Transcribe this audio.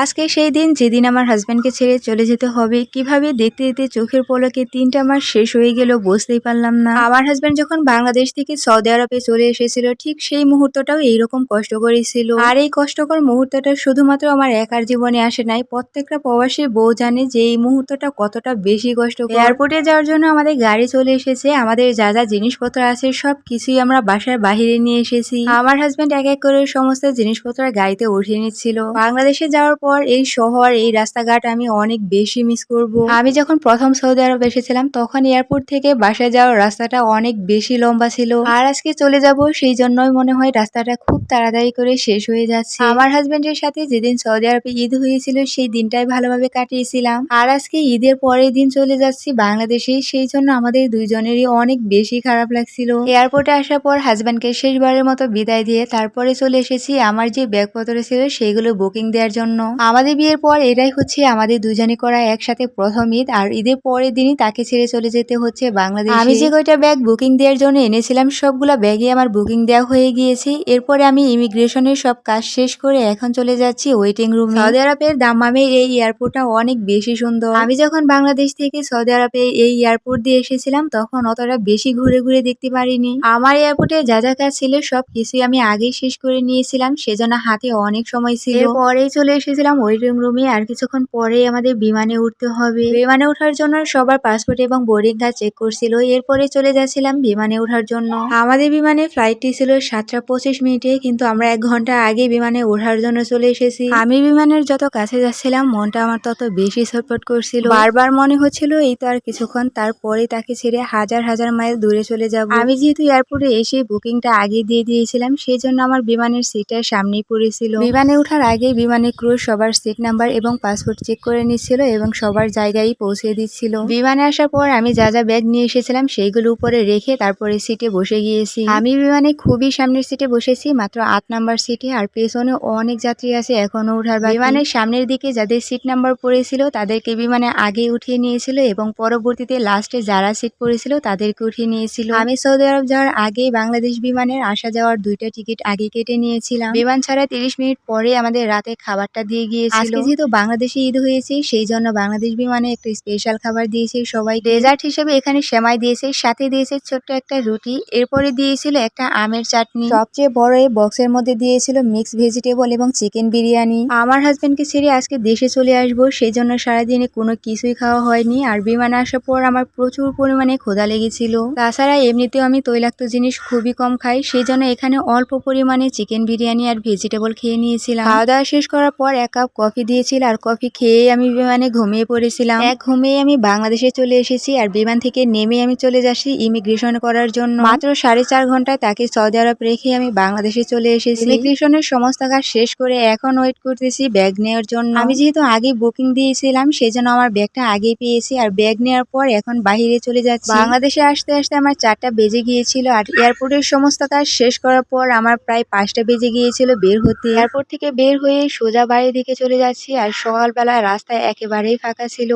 আজকে সেই দিন যেদিন আমার হাজব্যান্ডকে ছেড়ে চলে যেতে হবে, কীভাবে দেখতে দেখতে চোখের পলকে তিনটা মাস শেষ হয়ে গেল বুঝতেই পারলাম না। আমার হাজব্যান্ড যখন বাংলাদেশ থেকে সৌদি আরবে চলে এসেছিল, ঠিক সেই মুহূর্তটাও এইরকম কষ্ট করেছিল আর এই কষ্টকর মুহূর্তটা শুধুমাত্র আমার একার জীবনে আসে নাই, প্রত্যেকটা প্রবাসী বউ জানে যে এই মুহূর্তটা কতটা বেশি কষ্ট এয়ারপোর্টে যাওয়ার জন্য আমাদের গাড়ি চলে এসেছে, আমাদের যা যা জিনিসপত্র আছে সব কিছুই আমরা বাসার বাহিরে নিয়ে এসেছি। আমার হাজব্যান্ড এক এক করে সমস্ত জিনিসপত্র গাড়িতে উঠিয়ে নিচ্ছিল। বাংলাদেশে যাওয়ার পর এই শহর, এই রাস্তাঘাট আমি অনেক বেশি মিস করব। আমি যখন প্রথম সৌদি আরব এসেছিলাম, তখন এয়ারপোর্ট থেকে বাসায় যাওয়ার রাস্তাটা অনেক বেশি লম্বা ছিল। আর আজকে চলে যাব, সেই জন্যই মনে হয় রাস্তাটা খুব তাড়াতাড়ি করে শেষ হয়ে যাচ্ছে। আমার হাজবেন্ডের সাথে যেদিন সৌদি আরবে ঈদ হয়েছিল, সেই দিনটাই ভালোভাবে কাটিয়েছিলাম। আর আজকে ঈদের পরের দিন চলে যাচ্ছি বাংলাদেশে, সেই জন্য আমাদের দুইজনেরই অনেক বেশি খারাপ লাগছিল। এয়ারপোর্টে আসার পর হাজব্যান্ডকে শেষবারের মতো বিদায় দিয়ে তারপরে চলে এসেছি আমার যে ব্যাগপত্র ছিল সেইগুলো বুকিং দেওয়ার জন্য। আমাদের বিয়ের পর এটাই হচ্ছে আমাদের দুজনে করা একসাথে প্রথম ঈদ আর ঈদের পরের দিনই তাকে ছেড়ে চলে যেতে হচ্ছে বাংলাদেশ। আমি যে কয়টা ব্যাগ বুকিং দেওয়ার জন্য এনেছিলাম সবগুলা ব্যাগে আমার বুকিং দেওয়া হয়ে গিয়েছে। এরপরে আমি ইমিগ্রেশনের সব কাজ শেষ করে এখন চলে যাচ্ছি ওয়েটিং রুমে সৌদি আরবের দাম্মামের এই এয়ারপোর্টটা অনেক বেশি সুন্দর। আমি যখন বাংলাদেশ থেকে সৌদি আরবে এই এয়ারপোর্ট দিয়ে এসেছিলাম তখন অতটা বেশি ঘুরে ঘুরে দেখতে পারিনি। আমার এয়ারপোর্টে যা যা কাজ ছিল সব কিছুই আমি আগেই শেষ করে নিয়েছিলাম সেজন্য হাতে অনেক সময় ছিল। পরেই চলে এসেছিলাম ওয়েটিং রুমে আর কিছুক্ষণ পরেই আমাদের বিমানে উঠতে হবে। বিমানে ওঠার জন্য সবার পাসপোর্ট এবং বোর্ডিং কার্ড চেক করছিল। এরপরে চলে যাচ্ছিলাম বিমানে ওঠার জন্য। আমাদের বিমানে ফ্লাইটটি ছিল সাতটা পঁচিশ মিনিটে, কিন্তু আমরা এক ঘণ্টা আগে বিমানে ওঠার জন্য চলে এসেছি। আমি বিমানের যত কাছে যাচ্ছিলাম, মনটা আমার তত বেশি সাপোর্ট করছিল। বারবার মনে হচ্ছিল এই তো আর কিছুক্ষণ, তারপরে তাকে ছেড়ে হাজার হাজার মাইল দূরে চলে যাব। আমি যেহেতু এয়ারপোর্টে এসে বুকিংটা আগে দিয়ে দিয়েছিলাম সেই জন্য আমার বিমানের সিটটার সামনেই পড়েছিল। বিমানে ওঠার আগে বিমানে ক্রু সবার সিট নাম্বার এবং পাসপোর্ট চেক করে নিচ্ছিল এবং সবার জায়গায় পৌঁছে দিচ্ছিল। বিমানে আসার পর আমি যা যা ব্যাগ নিয়ে এসেছিলাম সেইগুলো উপরে রেখে তারপরে সিটে বসে গিয়েছি। আমি বিমানে খুবই সামনের সিটে বসেছি, মাত্র আট নাম্বার সিটে আর পেছনে অনেক যাত্রী আছে এখনও বাকি। বিমানের সামনের দিকে যাদের সিট নাম্বার পড়েছিল তাদেরকে বিমানে আগে উঠিয়ে নিয়েছিল এবং পরবর্তীতে লাস্টে যারা সিট পড়েছিল তাদেরকে উঠিয়ে নিয়েছিল। আমি সৌদি আরব যাওয়ার আগেই বাংলাদেশ বিমানের আসা যাওয়ার দুইটা টিকিট আগে কেটে নিয়েছিলাম। বিমান ছাড়া তিরিশ মিনিট পরে আমাদের রাতে খাবারটা দিয়ে গিয়েছিল। আজকে যেহেতু বাংলাদেশে ঈদ হয়েছে সেই জন্য বাংলাদেশ বিমানে একটা স্পেশাল খাবার দিয়েছে সবাই ডেজার্ট হিসেবে এখানে সেমাই দিয়েছে সাথে দিয়েছে ছোট্ট একটা রুটি। এরপরে দিয়েছিল একটা আমের চাটনি। সবচেয়ে বড় এই বক্সের মধ্যে দিয়েছিল মিক্স ভেজিটেবল এবং চিকেন বিরিয়ানি। আমার হাজবেন্ডকে ছেড়ে আজকে দেশে চলে আসব সেই জন্য সারাদিনে কোনো কিছুই খাওয়া হয়নি। আর বিমানে আসার পর আমার প্রচুর পরিমাণে ক্ষুধা লেগেছিল। তাছাড়া এমনিতেও আমি তৈলাক্ত জিনিস খুবই কম খাই সেই জন্য এখানে অল্প পরিমাণে চিকেন বিরিয়ানি আর ভেজিটেবল খেয়ে নিয়েছিলাম। খাওয়া দাওয়া শেষ করার পর এক কাপ কফি দিয়েছিল আর কফি খেয়ে আমি বিমানে ঘুমিয়ে পড়েছিলাম। এক ঘুমিয়ে আমি বাংলাদেশে চলে এসেছি আর বিমান থেকে নেমে আমি চলে যাচ্ছি ইমিগ্রেশন করার জন্য। মাত্র সাড়ে চার ঘন্টায় তাকে সৌদি আরব রেখে আমি বাংলাদেশে চলে এসেছি। ইমিগ্রেশনের সমস্ত কাজ শেষ করে এখন ওয়েট করতেছি ব্যাগ নেওয়ার জন্য। আমি যেহেতু আগে বুকিং দিয়েছিলাম সেই জন্য আমার ব্যাগটা আগেই পেয়েছি আর ব্যাগ নেওয়ার পর এখন বাহিরে চলে যাচ্ছি। বাংলাদেশে আসতে আসতে আমার চারটা বেজে গিয়েছিল আর এয়ারপোর্টের সমস্ত কাজ শেষ করার পর আমার প্রায় পাঁচটা বেজে গিয়েছিল বের হতে। এয়ারপোর্ট থেকে বের হয়ে সোজা বাড়ির দিকে চলে যাচ্ছি আর সকালবেলা রাস্তায় একেবারেই ফাঁকা ছিল।